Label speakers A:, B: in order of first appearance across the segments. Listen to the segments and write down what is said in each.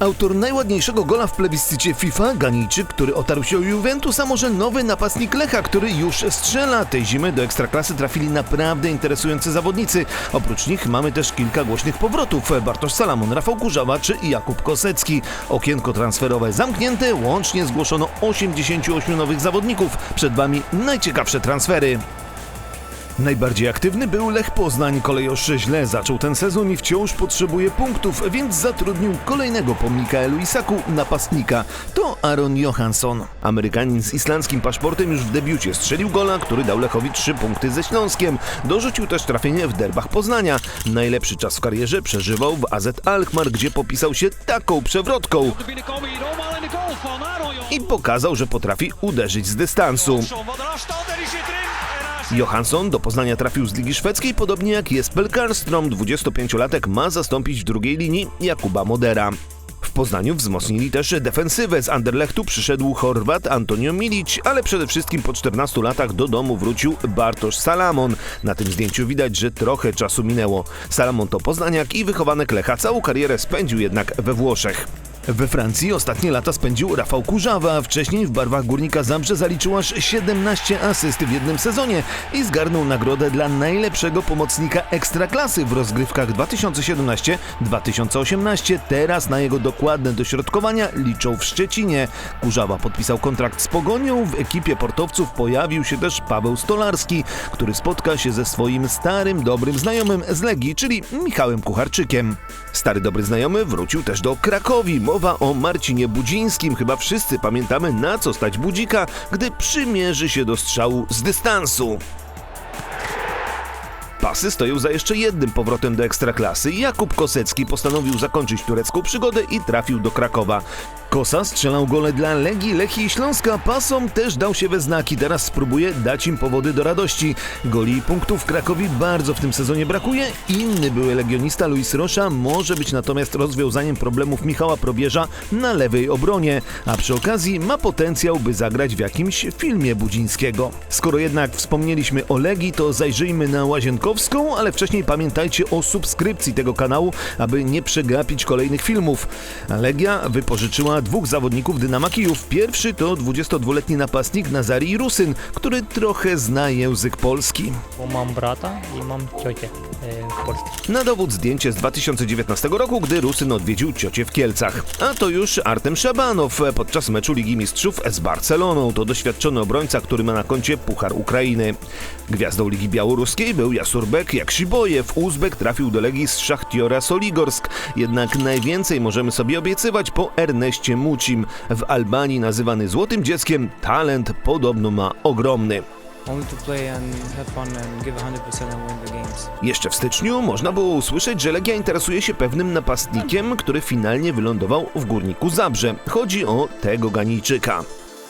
A: Autor najładniejszego gola w plebiscycie FIFA, Ganijczyk, który otarł się o Juventus, a może nowy napastnik Lecha, który już strzela. Tej zimy do Ekstraklasy trafili naprawdę interesujący zawodnicy. Oprócz nich mamy też kilka głośnych powrotów. Bartosz Salamon, Rafał Kurzawa czy Jakub Kosecki. Okienko transferowe zamknięte, łącznie zgłoszono 88 nowych zawodników. Przed Wami najciekawsze transfery. Najbardziej aktywny był Lech Poznań. Kolejosz źle zaczął ten sezon i wciąż potrzebuje punktów, więc zatrudnił kolejnego po Mikaelu napastnika. To Aaron Johansson. Amerykanin z islandzkim paszportem już w debiucie strzelił gola, który dał Lechowi 3 punkty ze Śląskiem. Dorzucił też trafienie w derbach Poznania. Najlepszy czas w karierze przeżywał w AZ Alkmaar, gdzie popisał się taką przewrotką i pokazał, że potrafi uderzyć z dystansu.
B: Johansson.
A: Do Poznania trafił z Ligi Szwedzkiej, podobnie jak Jesper Karlstrom, 25-latek ma zastąpić w drugiej linii Jakuba Modera. W Poznaniu wzmocnili też defensywę. Z Anderlechtu przyszedł Chorwat Antonio Milic, ale przede wszystkim po 14 latach do domu wrócił Bartosz Salamon. Na tym zdjęciu widać, że trochę czasu minęło. Salamon to poznaniak i wychowanek Lecha. Całą karierę spędził jednak we Włoszech. We Francji ostatnie lata spędził Rafał Kurzawa. Wcześniej w barwach Górnika Zabrze zaliczył aż 17 asyst w jednym sezonie i zgarnął nagrodę dla najlepszego pomocnika Ekstraklasy w rozgrywkach 2017-2018. Teraz na jego dokładne dośrodkowania liczą w Szczecinie. Kurzawa podpisał kontrakt z Pogonią. W ekipie portowców pojawił się też Paweł Stolarski, który spotka się ze swoim starym, dobrym znajomym z Legii, czyli Michałem Kucharczykiem. Stary dobry znajomy wrócił też do Krakowi. Mowa o Marcinie Budzińskim. Chyba wszyscy pamiętamy na co stać Budzika, gdy przymierzy się do strzału z dystansu. Pasy stoją za jeszcze jednym powrotem do ekstraklasy. Jakub Kosecki postanowił zakończyć turecką przygodę i trafił do Krakowa. Kosa strzelał gole dla Legii, Lechii i Śląska. Pasom też dał się we znaki. Teraz spróbuje dać im powody do radości. Goli i punktów Krakowi bardzo w tym sezonie brakuje. Inny były legionista Luis Rosza może być natomiast rozwiązaniem problemów Michała Probierza na lewej obronie, a przy okazji ma potencjał, by zagrać w jakimś filmie Budzińskiego. Skoro jednak wspomnieliśmy o Legii, to zajrzyjmy na Ale wcześniej pamiętajcie o subskrypcji tego kanału, aby nie przegapić kolejnych filmów. Legia wypożyczyła dwóch zawodników Dynama Kijów. Pierwszy to 22-letni napastnik Nazari Rusyn, który trochę zna język polski.
C: Bo mam brata i mam ciocię e, w Polsce.
A: Na dowód zdjęcie z 2019 roku, gdy Rusyn odwiedził ciocię w Kielcach. A to już Artem Szabanow podczas meczu Ligi Mistrzów z Barceloną. To doświadczony obrońca, który ma na koncie Puchar Ukrainy. Gwiazdą Ligi Białoruskiej był Jasurbek Jaksibojew. Uzbek trafił do Legii z Szachtiora Soligorsk. Jednak najwięcej możemy sobie obiecywać po Erneście Mucim. W Albanii nazywany złotym dzieckiem, talent podobno ma ogromny.
D: only to play and have fun and give 100% and win the games.
A: Jeszcze w styczniu można było usłyszeć, że Legia interesuje się pewnym napastnikiem, który finalnie wylądował w Górniku Zabrze. Chodzi o tego Ganijczyka.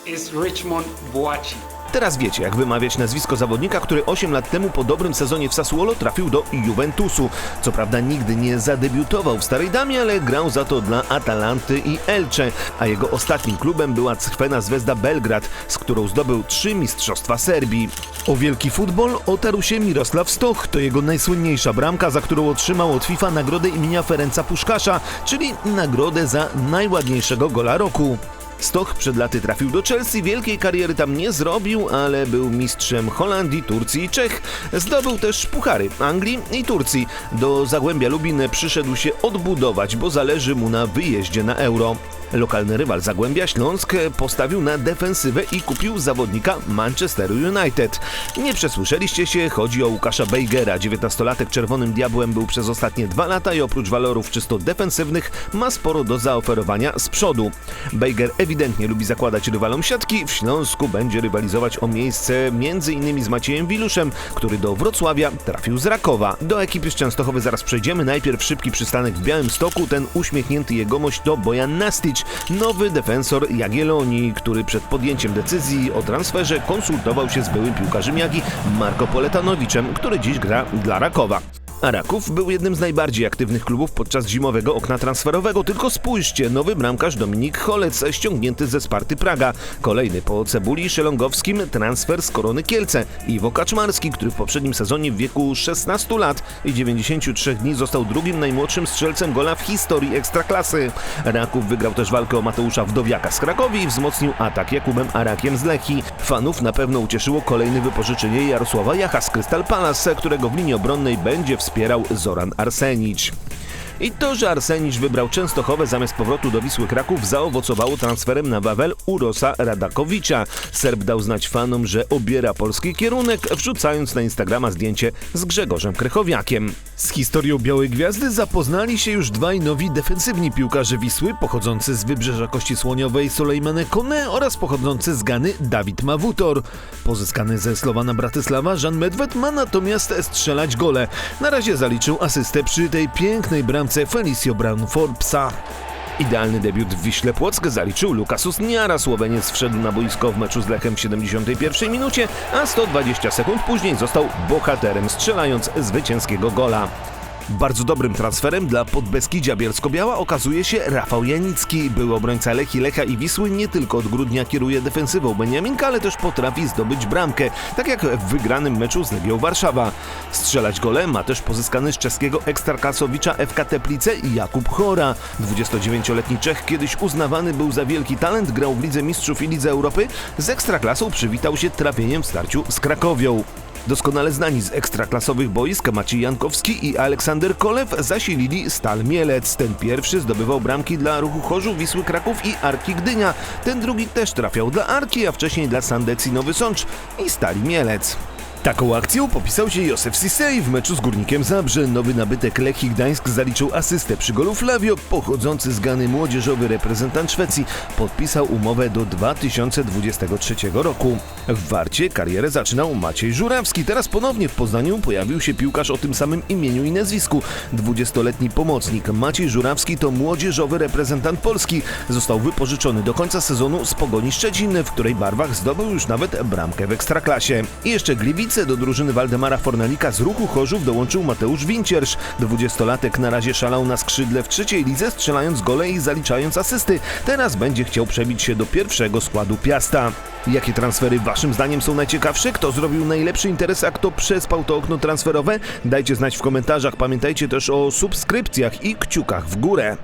E: is Richmond Boachi.
A: Teraz wiecie, jak wymawiać nazwisko zawodnika, który 8 lat temu po dobrym sezonie w Sassuolo trafił do Juventusu. Co prawda nigdy nie zadebiutował w Starej Damie, ale grał za to dla Atalanty i Elche, a jego ostatnim klubem była Crvena Zvezda Belgrad, z którą zdobył trzy mistrzostwa Serbii. O wielki futbol otarł się Mirosław Stoch. To jego najsłynniejsza bramka, za którą otrzymał od FIFA nagrodę imienia Ferenca Puszkasza, czyli nagrodę za najładniejszego gola roku. Stoch przed laty trafił do Chelsea, wielkiej kariery tam nie zrobił, ale był mistrzem Holandii, Turcji i Czech. Zdobył też puchary Anglii i Turcji. Do Zagłębia Lubin przyszedł się odbudować, bo zależy mu na wyjeździe na Euro. Lokalny rywal Zagłębia Śląsk postawił na defensywę i kupił zawodnika Manchesteru United. Nie przesłyszeliście się, chodzi o Łukasza Bejgera. 19-latek Czerwonym Diabłem był przez ostatnie dwa lata i oprócz walorów czysto defensywnych ma sporo do zaoferowania z przodu. Bejger ewidentnie lubi zakładać rywalom siatki. W Śląsku będzie rywalizować o miejsce m.in. z Maciejem Wiluszem, który do Wrocławia trafił z Rakowa. Do ekipy z Częstochowy zaraz przejdziemy. Najpierw szybki przystanek w Białymstoku. Ten uśmiechnięty jegomość to Bojan Nastic, nowy defensor Jagiellonii, który przed podjęciem decyzji o transferze konsultował się z byłym piłkarzem Jagi Marko Poletanowiczem, który dziś gra dla Rakowa. A Raków był jednym z najbardziej aktywnych klubów podczas zimowego okna transferowego. Tylko spójrzcie, nowy bramkarz Dominik Holec ściągnięty ze Sparty Praga. Kolejny po Cebuli Szelongowskim transfer z Korony Kielce. Iwo Kaczmarski, który w poprzednim sezonie w wieku 16 lat i 93 dni został drugim najmłodszym strzelcem gola w historii Ekstraklasy. Raków wygrał też walkę o Mateusza Wdowiaka z Krakowi i wzmocnił atak Jakubem Arakiem z Lechii. Fanów na pewno ucieszyło kolejne wypożyczenie Jarosława Jacha z Crystal Palace, którego w linii obronnej będzie wspierał Zoran Arsenicz. I to, że Arsenicz wybrał Częstochowę zamiast powrotu do Wisły Kraków zaowocowało transferem na Wawel Urosa Radakowicza. Serb dał znać fanom, że obiera polski kierunek, wrzucając na Instagrama zdjęcie z Grzegorzem Krychowiakiem. Z historią Białej Gwiazdy zapoznali się już dwaj nowi defensywni piłkarze Wisły, pochodzący z Wybrzeża Kości Słoniowej Solejmane Kone oraz pochodzący z Gany Dawid Mawutor. Pozyskany ze Slowana Bratysława Jan Medved ma natomiast strzelać gole. Na razie zaliczył asystę przy tej pięknej bramce Felicio Brown Forbesa. Idealny debiut w Wiśle Płock zaliczył Lukas Usniara. Słoweniec wszedł na boisko w meczu z Lechem w 71 minucie, a 120 sekund później został bohaterem, strzelając zwycięskiego gola. Bardzo dobrym transferem dla Podbeskidzia Bielsko-Biała okazuje się Rafał Janicki. Były obrońca Lechi, Lecha i Wisły nie tylko od grudnia kieruje defensywą Beniaminka, ale też potrafi zdobyć bramkę, tak jak w wygranym meczu z Legią Warszawa. Strzelać gole ma też pozyskany z czeskiego ekstraklasowicza FK Teplice Jakub Chora. 29-letni Czech kiedyś uznawany był za wielki talent, grał w Lidze Mistrzów i Lidze Europy. Z ekstraklasą przywitał się trafieniem w starciu z Krakowią. Doskonale znani z ekstraklasowych boisk Maciej Jankowski i Aleksander Kolew zasilili Stal Mielec. Ten pierwszy zdobywał bramki dla Ruchu Chorzów, Wisły Kraków i Arki Gdynia. Ten drugi też trafiał dla Arki, a wcześniej dla Sandecji Nowy Sącz i Stali Mielec. Taką akcją popisał się Józef Sisej w meczu z Górnikiem Zabrze. Nowy nabytek Lechii Gdańsk zaliczył asystę przy golu Flavio. Pochodzący z Gany młodzieżowy reprezentant Szwecji podpisał umowę do 2023 roku. W Warcie karierę zaczynał Maciej Żurawski. Teraz ponownie w Poznaniu pojawił się piłkarz o tym samym imieniu i nazwisku. 20-letni pomocnik Maciej Żurawski to młodzieżowy reprezentant Polski. Został wypożyczony do końca sezonu z Pogoni Szczecin, w której barwach zdobył już nawet bramkę w Ekstraklasie. I jeszcze Gliwice do drużyny Waldemara Fornalika z ruchu Chorzów dołączył Mateusz Winciersz. 20-latek na razie szalał na skrzydle w trzeciej lidze, strzelając gole i zaliczając asysty. Teraz będzie chciał przebić się do pierwszego składu Piasta. Jakie transfery waszym zdaniem są najciekawsze? Kto zrobił najlepszy interes, a kto przespał to okno transferowe? Dajcie znać w komentarzach. Pamiętajcie też o subskrypcjach i kciukach w górę.